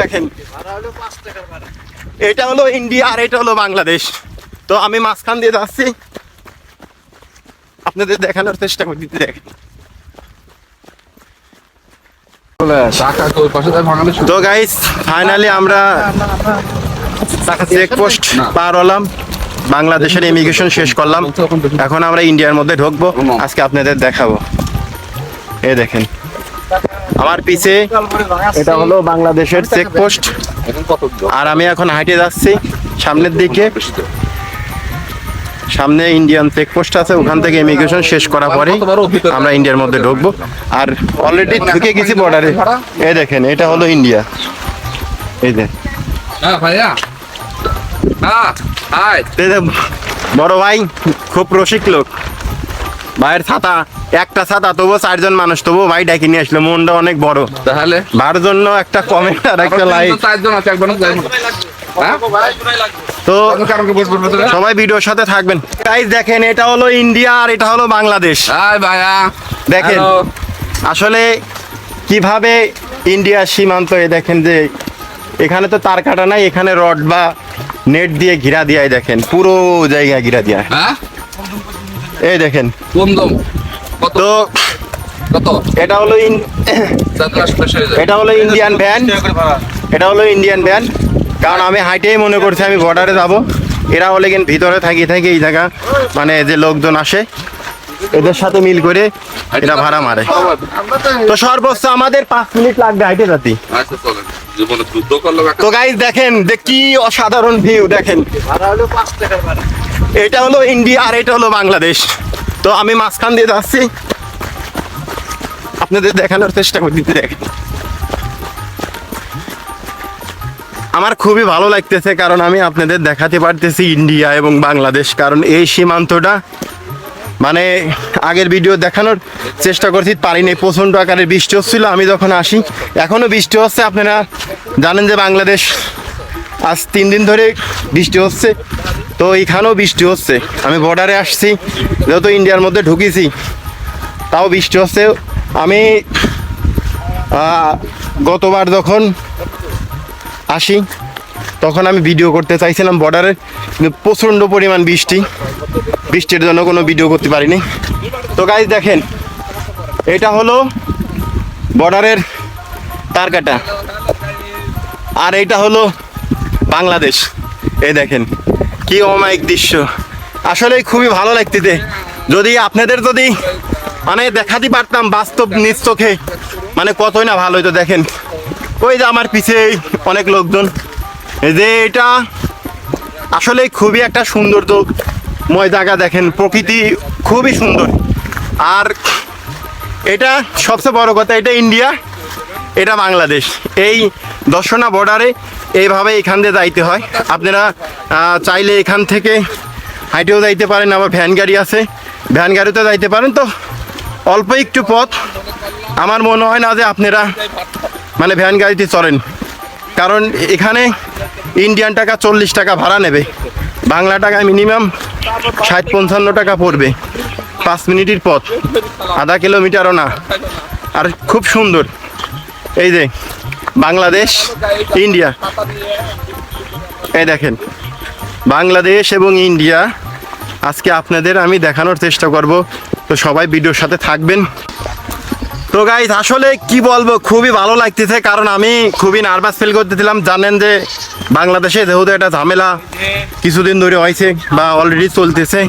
দেখেন। এটা হলো ইন্ডিয়া আর এটা হলো বাংলাদেশ। তো আমি মাঝখান দিয়ে যাচ্ছি। আপনাদের দেখানোর চেষ্টা করি দেখেন। তো গাইস ফাইনালি আমরা চেকপোস্ট পার হলাম। বাংলাদেশের ইমিগ্রেশন শেষ করলাম। এখন আমরা ইন্ডিয়ার মধ্যে ঢুকবো। আজকে আপনাদের দেখাবো। এ দেখেন। আমার পিছে এটা হলো বাংলাদেশের চেকপোস্ট আর আমি এখন হাইটে যাচ্ছি সামনের দিকে। সামনে ইন্ডিয়ান চেকপোস্ট আছে ওখান থেকে ইমিগ্রেশন শেষ করার পরে আমরা ইন্ডিয়ার মধ্যে ঢুকবো। আর অলরেডি ঢুকে গেছি বর্ডারে এই দেখেন এটা হলো ইন্ডিয়া এই দেখ। ভাইয়া। এই যে বড় ভাই খুব রসিক লোক। ভাইয়ের ছাতা একটা ছাতা তবুও চারজন মানুষ তবুও ভাই ডাকি নিয়ে আসলো মনটা অনেক বড়। তাহলে? ভার জন্য একটা কমেন্ট আর একটা লাইক চারজন আছে একবার হ্যাঁ? তো সবাই ভিডিওর সাথে থাকবেন। গাইজ দেখেন এটা হলো ইন্ডিয়া আর এটা হলো বাংলাদেশ হাই ভাইয়া। দেখেন আসলে কীভাবে ইন্ডিয়া সীমান্ত এ দেখেন যে এখানে তো তার কাটা নাই এখানে রড বা নেট দিয়ে ঘিরা দিয়াই দেখেন পুরো জায়গা ঘিরা দিয়া। হ্যাঁ? এই দেখেন। কম কত? কত? এটা হলো ইন- এটা হলো ইন্ডিয়ান ভ্যান এটা হলো ইন্ডিয়ান ভ্যান কারণ আমি হাইটেই মনে করছি আমি বর্ডারে যাব। এরা হলে কিন্তু ভিতরে থাকি থাকি এই জায়গা মানে যে লোকজন আসে এদের সাথে মিল করে এটা ভাড়া মারে। তো সর্বোচ্চ আমাদের পাঁচ মিনিট লাগবে হাইটে যাতে। আচ্ছা তো গাইজ দেখেন যে কি অসাধারণ ভিউ দেখেন। এটা হলো ইন্ডিয়া আর এটা হলো বাংলাদেশ। তো আমি মাঝখান দিয়ে যাচ্ছি। আপনাদের দেখানোর চেষ্টা করি, দেখেন। আমার খুবই ভালো লাগতেছে কারণ আমি আপনাদের দেখাতে পারতেছি ইন্ডিয়া এবং বাংলাদেশ, কারণ এই সীমান্তটা মানে আগের ভিডিও দেখানোর চেষ্টা করছি, পারিনি, প্রচণ্ড আকারে বৃষ্টি হচ্ছিল, আমি যখন আসি এখনও বৃষ্টি হচ্ছে, আপনারা জানেন যে বাংলাদেশ আজ তিন দিন ধরে বৃষ্টি হচ্ছে। তো এইখানেও বৃষ্টি হচ্ছে। আমি বর্ডারে আসছি, যেহেতু ইন্ডিয়ার মধ্যে ঢুকেছি, তাও বৃষ্টি হচ্ছে। আমি গতবার যখন আসি, তখন আমি ভিডিও করতে চাইছিলাম বর্ডারে প্রচণ্ড পরিমাণ বৃষ্টি। বৃষ্টির জন্য কোনো ভিডিও করতে পারিনি। তো গাইজ দেখেন, এটা হলো বর্ডারের তারকাটা। আর এটা হলো বাংলাদেশ। এই দেখেন কি অমায়িক দৃশ্য। আসলে খুবই ভালো লাগতেছে। যদি আপনাদের যদি মানে দেখাতে পারতাম বাস্তব নিজ চোখে মানে কতই না ভালো হইতো দেখেন। ওই যে আমার পিছে অনেক লোকজন। যে এটা আসলে খুবই একটা সুন্দর তো ময় জায়গা দেখেন, প্রকৃতি খুবই সুন্দর। আর এটা সবচেয়ে বড় কথা, এটা ইন্ডিয়া, এটা বাংলাদেশ। এই দর্শনা বর্ডারে এইভাবে এখান দিয়ে যাইতে হয়। আপনারা চাইলে এখান থেকে হাইটেও যাইতে পারেন, আবার ভ্যান গাড়ি আছে। ভ্যান গাড়িতে যাইতে পারেন। তো অল্প একটু পথ। আমার মনে হয় না যে আপনারা মানে ভ্যান গাড়িতে চলেন কারণ এখানে ইন্ডিয়ান টাকা চল্লিশ টাকা ভাড়া নেবে। বাংলা টাকা মিনিমাম ষাট পঞ্চান্ন টাকা পড়বে। পাঁচ মিনিটের পথ। আধা কিলোমিটারও না। আর খুব সুন্দর। এই যে বাংলাদেশ, ইন্ডিয়া। এই দেখেন, বাংলাদেশ এবং ইন্ডিয়া। আজকে আপনাদের আমি দেখানোর চেষ্টা করব। তো সবাই ভিডিওর সাথে থাকবেন। তো গাইজ আসলে কি বলব, খুবই ভালো লাগতেছে, কারণ আমি খুবই নার্ভাস ফিল করতেছিলাম। জানেন যে, বাংলাদেশে যেহেতু একটা ঝামেলা, কিছুদিন ধরে হয়েছে বা অলরেডি চলতেছে।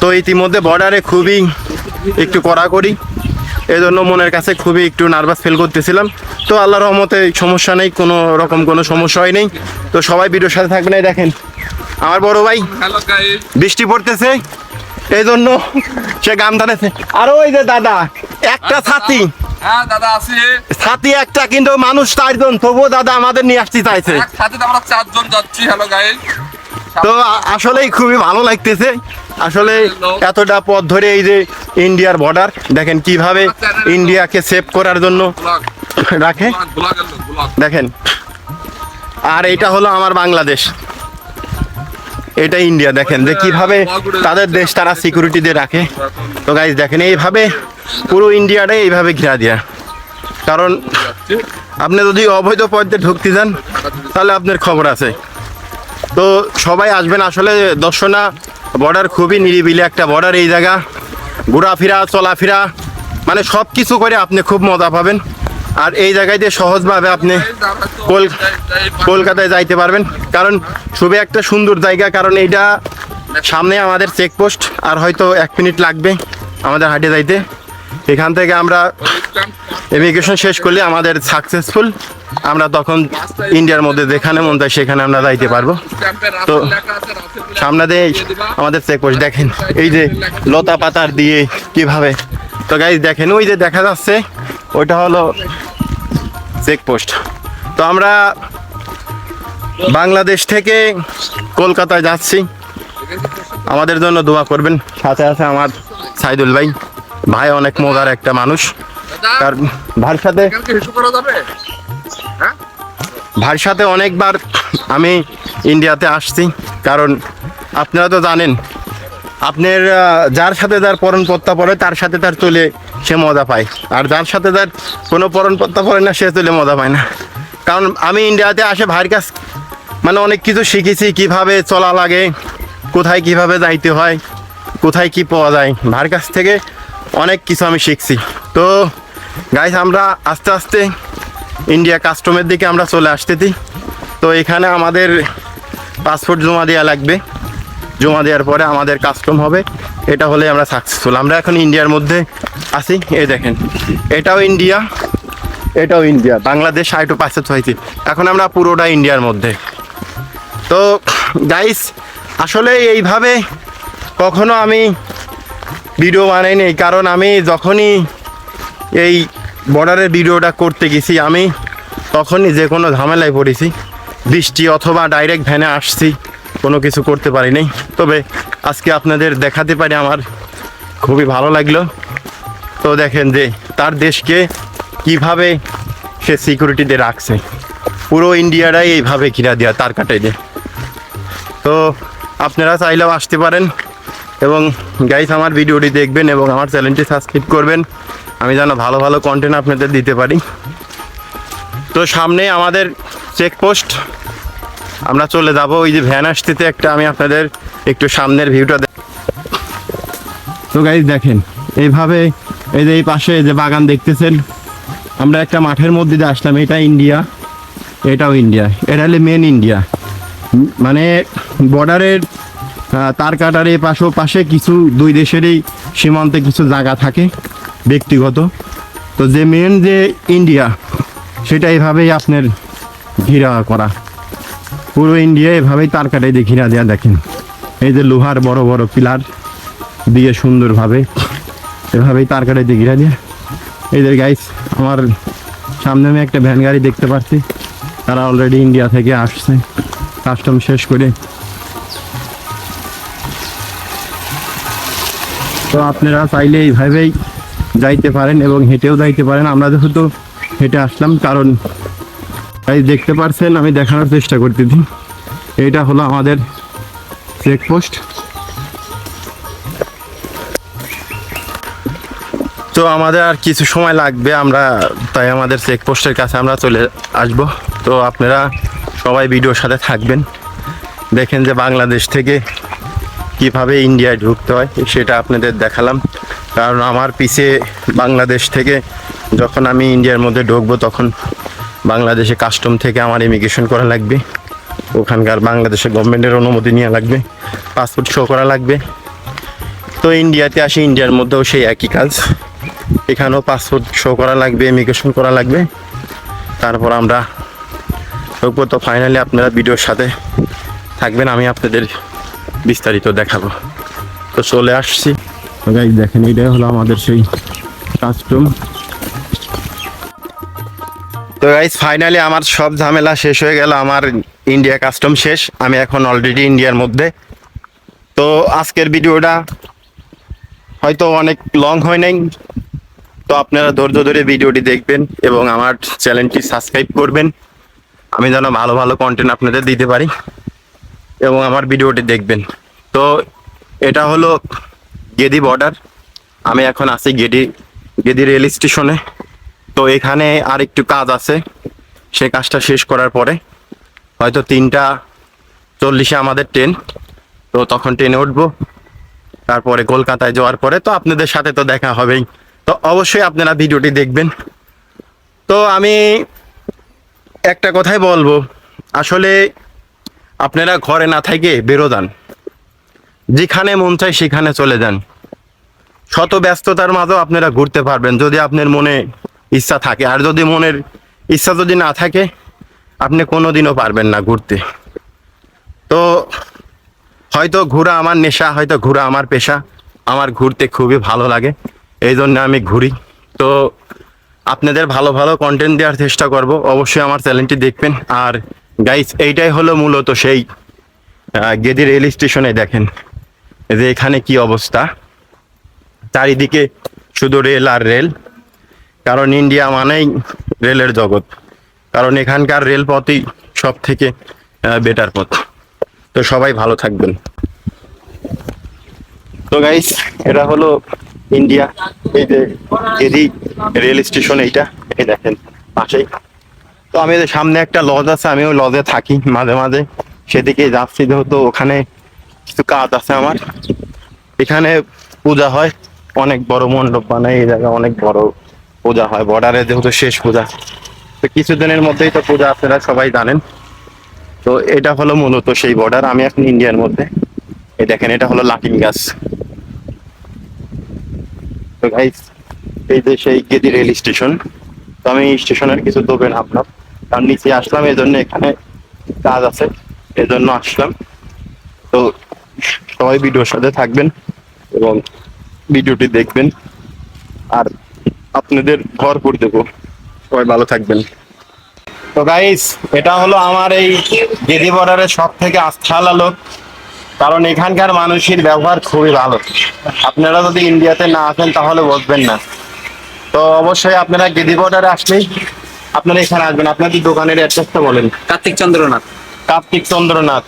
তো ইতিমধ্যে বর্ডারে খুবই একটু কড়াকড়ি। এই জন্য মনের কাছে খুবই একটু নার্ভাস ফিল করতেছিলাম। তো আল্লাহর রহমতে সমস্যা নেই কোনো রকম কোনো সমস্যা হয় নেই। তো সবাই ভিডিওর সাথে থাকবেন এই দেখেন। আমার বড় ভাই বৃষ্টি পড়তেছে এই জন্য সে গান টানেছে আর ওই যে দাদা একটা ছাতি। হ্যাঁ ছাতি একটা কিন্তু মানুষ চারজন তবুও দাদা আমাদের নিয়ে আসতে চাইছে। তো আসলেই খুবই ভালো লাগতেছে। আসলে এতটা পথ ধরে এই যে ইন্ডিয়ার বর্ডার দেখেন কীভাবে ইন্ডিয়াকে সেভ করার জন্য রাখে। দেখেন, আর এটা হলো আমার বাংলাদেশ। এটা ইন্ডিয়া, দেখেন যে কীভাবে তাদের দেশ তারা সিকিউরিটি দিয়ে রাখে। তো গাইজ দেখেন, এইভাবে পুরো ইন্ডিয়াটাই এইভাবে ঘিরা দেয়া। কারণ আপনি যদি অবৈধ পথে ঢুকতে যান, তাহলে আপনার খবর আছে। তো সবাই আসবেন, আসলে দর্শনা বর্ডার খুবই নিরিবিলি একটা বর্ডার এই জায়গা। ঘোরাফেরা, চলাফেরা মানে সব কিছু করে আপনি খুব মজা পাবেন। আর এই জায়গায় দিয়ে সহজভাবে আপনি কলকাতায় যাইতে পারবেন। কারণ খুবই একটা সুন্দর জায়গা, কারণ এইটা সামনে আমাদের চেকপোস্ট আর হয়তো এক মিনিট লাগবে আমাদের হাটে যাইতে। এখান থেকে আমরা ইমিগ্রেশন শেষ করলে আমাদের সাকসেসফুল আমরা তখন ইন্ডিয়ার মধ্যে যেখানে মন চায় সেখানে আমরা যাইতে পারব। তো সামনে দিয়ে আমাদের চেকপোস্ট দেখেন, এই যে লতা পাতার দিয়ে কীভাবে। তো গাইজ দেখেন, ওই যে দেখা যাচ্ছে, ওইটা হলো চেকপোস্ট তো আমরা বাংলাদেশ থেকে কলকাতায় যাচ্ছি। আমাদের জন্য দোয়া করবেন। সাথে আছে আমার সাইদুল ভাই। ভাই অনেক মজার একটা মানুষ। তার ভাইয়ের সাথে ভাইয়ের সাথে অনেকবার আমি ইন্ডিয়াতে আসছি কারণ আপনারা তো জানেন আপনার যার সাথে যার পরন পত্তা পড়ে তার সাথে তার চলে সে মজা পায়। আর যার সাথে যার কোনো পরন পত্তা পড়ে না সে চলে মজা পায় না। কারণ আমি ইন্ডিয়াতে আসে ভাইয়ের কাছ মানে অনেক কিছু শিখেছি কীভাবে চলা লাগে কোথায় কীভাবে যাইতে হয় কোথায় কি পাওয়া যায়। ভাইয়ের কাছ থেকে অনেক কিছু আমি শিখছি। তো গাইস আমরা আস্তে আস্তে ইন্ডিয়া কাস্টমের দিকে আমরা চলে আসতেছি। তো, এখানে আমাদের পাসপোর্ট জমা দেওয়া লাগবে। জমা দেওয়ার পরে আমাদের কাস্টম হবে। এটা হলে আমরা সাকসেসফুল আমরা এখন ইন্ডিয়ার মধ্যে আছি। এই দেখেন, এটাও ইন্ডিয়া এটাও ইন্ডিয়া বাংলাদেশ আইটো পাশে হয়েছে। এখন আমরা পুরোটা ইন্ডিয়ার মধ্যে। তো গাইস আসলে এইভাবে কখনো আমি ভিডিও বানাইনি কারণ আমি যখনই এই বর্ডারের ভিডিওটা করতে গেছি, আমি তখনই যে কোনো ঝামেলায় পড়েছি। বৃষ্টি অথবা ডাইরেক্ট ভ্যানে আসছি, কোনো কিছু করতে পারি পারিনি তবে আজকে আপনাদের দেখাতে পারি, আমার খুবই ভালো লাগল। তো দেখেন যে, তার দেশকে কীভাবে সে সিকিউরিটিতে রাখছে। পুরো ইন্ডিয়াটাই এইভাবে ঘিরা দেওয়া তার কাটাই দিয়ে। তো আপনারা চাইলেও আসতে পারেন। এবং গাইস আমার ভিডিওটি দেখবেন এবং আমার চ্যানেলটি সাবস্ক্রাইব করবেন। আমি যেন ভালো ভালো কন্টেন্ট আপনাদের দিতে পারি। তো সামনে আমাদের চেকপোস্ট আমরা চলে যাব। ওই যে ভ্যান আসতেতে একটা, আমি আপনাদের একটু সামনের ভিউটা তো গাইজ দেখেন, এইভাবে এই যে এই পাশে যে বাগান দেখতেছেন, আমরা একটা মাঠের মধ্যে দিয়ে আসলাম। এটা ইন্ডিয়া, এটাও ইন্ডিয়া, এটা হলে মেন ইন্ডিয়া। মানে বর্ডারের তার কাটার এই পাশে কিছু দুই দেশেরই সীমান্তে কিছু জায়গা থাকে, ব্যক্তিগত। তো যে মেন যে ইন্ডিয়া সেটা এভাবেই আপনার ঘিরা করা। পুরো ইন্ডিয়া এভাবেই তার কাটাই দিয়ে ঘিরা দেওয়া দেখেন। এই যে লোহার বড় বড় পিলার দিয়ে সুন্দরভাবে এভাবেই তার কাটাই দিয়ে ঘিরা দেওয়া যে গাইস আমার সামনে আমি একটা ভ্যান গাড়ি দেখতে পাচ্ছি। তারা অলরেডি ইন্ডিয়া থেকে আসছে। কাস্টম শেষ করে তো আপনারা চাইলে এইভাবেই যাইতে পারেন এবং হেঁটেও যাইতে পারেন। আমরা যেহেতু হেঁটে আসলাম, কারণ তাই দেখতে পারছেন, আমি দেখানোর চেষ্টা করতেছি। এইটা হলো আমাদের চেকপোস্ট তো আমাদের আর কিছু সময় লাগবে, আমরা তাই আমাদের চেকপোস্টের কাছে আমরা চলে আসব। তো আপনারা সবাই ভিডিওর সাথে থাকবেন। দেখেন যে বাংলাদেশ থেকে কীভাবে ইন্ডিয়ায় ঢুকতে হয় সেটা আপনাদের দেখালাম। কারণ আমার পিছে বাংলাদেশ থেকে যখন আমি ইন্ডিয়ার মধ্যে ঢুকবো তখন বাংলাদেশে কাস্টম থেকে আমার ইমিগ্রেশন করা লাগবে। ওখানকার বাংলাদেশের গভর্নমেন্টের অনুমতি নেওয়া লাগবে। পাসপোর্ট শো করা লাগবে। তো ইন্ডিয়াতে আসি, ইন্ডিয়ার মধ্যেও সেই একই কাজ। এখানেও পাসপোর্ট শো করা লাগবে, ইমিগ্রেশন করা লাগবে। তারপর আমরা ঢুকবো। তো ফাইনালি আপনারা ভিডিওর সাথে থাকবেন, আমি আপনাদের বিস্তারিত দেখাবো। তো চলে আসছি। guys দেখেন এটাই হলো আমাদের সেই কাস্টম তো গাইজ ফাইনালি আমার সব ঝামেলা শেষ হয়ে গেল আমার ইন্ডিয়া কাস্টম শেষ। আমি এখন অলরেডি ইন্ডিয়ার মধ্যে। তো আজকের ভিডিওটা হয়তো অনেক লং হয় নাই। তো আপনারা ধৈর্য ধরে ভিডিওটি দেখবেন এবং আমার চ্যানেলটি সাবস্ক্রাইব করবেন। আমি যেন ভালো ভালো কন্টেন্ট আপনাদের দিতে পারি। এবং আমার ভিডিওটি দেখবেন। তো এটা হলো গেদি বর্ডার আমি এখন আছি গেদি গেদি রেল স্টেশনে তো এখানে আর একটু কাজ আছে। সে কাজটা শেষ করার পরে। হয়তো তিনটা চল্লিশে আমাদের ট্রেন। তো তখন ট্রেনে উঠবো। তারপরে কলকাতায় যাওয়ার পরে তো আপনাদের সাথে তো দেখা হবেই। তো অবশ্যই আপনারা ভিডিওটি দেখবেন। তো আমি একটা কথাই বলব। আসলে আপনারা ঘরে না থেকে বেরোদান যেখানে মন চায় সেখানে চলে যান। শত ব্যস্ততার মাঝেও আপনারা ঘুরতে পারবেন যদি আপনার মনে ইচ্ছা থাকে। আর যদি মনের ইচ্ছা যদি না থাকে, আপনি কোনোদিনও পারবেন না ঘুরতে। তো হয়তো ঘোরা আমার নেশা, হয়তো ঘোরা আমার পেশা। আমার ঘুরতে খুবই ভালো লাগে। এই জন্য আমি ঘুরি। তো আপনাদের ভালো ভালো কন্টেন্ট দেওয়ার চেষ্টা করব। অবশ্যই আমার চ্যানেলটি দেখবেন। আর গাইস এইটাই হলো মূলত সেই গেদি রেল স্টেশনে দেখেন। যে এখানে কি অবস্থা? চারিদিকে শুধু রেল আর রেল কারণ ইন্ডিয়া মানেই রেলের জগৎ। কারণ এখানকার রেলপথই সব থেকে বেটার পথ। তো সবাই ভালো থাকবেন। তো গাইস এটা হলো ইন্ডিয়া এই যে গেদি রেল স্টেশন এইটা এই দেখেন, পাশেই। তো আমি সামনে একটা লজ আছে আমি ওই লজে থাকি মাঝে মাঝে। সেদিকে যাচ্ছি যেহেতু ওখানে কিছু কাজ আছে আমার। এখানে পূজা হয়, অনেক বড় মণ্ডপ বানায় এই জায়গা অনেক বড় পূজা হয়, বর্ডারে যেহেতু শেষ পূজা। তো কিছুদিনের মধ্যেই তো পূজা আপনারা সবাই জানেন। তো এটা হলো মূলত সেই বর্ডার, আমি এখন ইন্ডিয়ার মধ্যে। এই দেখেন, এটা হলো লাটিম গাছ। তো গাইস এই যে সেই গেদি রেল স্টেশন। তো আমি স্টেশনের কিছু দেবেন আপনার কারণ নিচে আসলাম এই জন্য এখানে কাজ আছে এই জন্য আসলাম। তো সবাই ভিডিওর সাথে থাকবেন এবং ভিডিওটি দেখবেন। আর আপনাদের ভরপুর দেবো। সবাই ভালো থাকবেন। তো গাইস এটা হলো আমার এই গেদি বর্ডারের সব থেকে আস্থালা লোক কারণ এখানকার মানুষের ব্যবহার খুবই ভালো। আপনারা যদি ইন্ডিয়াতে না আসেন, তাহলে বসবেন না। তো অবশ্যই আপনারা গেদি বর্ডারে আসলেই আপনারা এখানে আসবেন। আপনাদের দোকানের অ্যাড্রেসটা বলেন। কার্তিক চন্দ্রনাথ। কার্তিক চন্দ্রনাথ।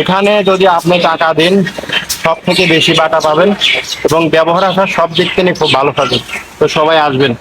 এখানে যদি আপনি টাকা দেন সব থেকে বেশি বাটা পাবেন এবং ব্যবহার আসার সব দিক থেকে খুব ভালো থাকবে। তো সবাই আসবেন।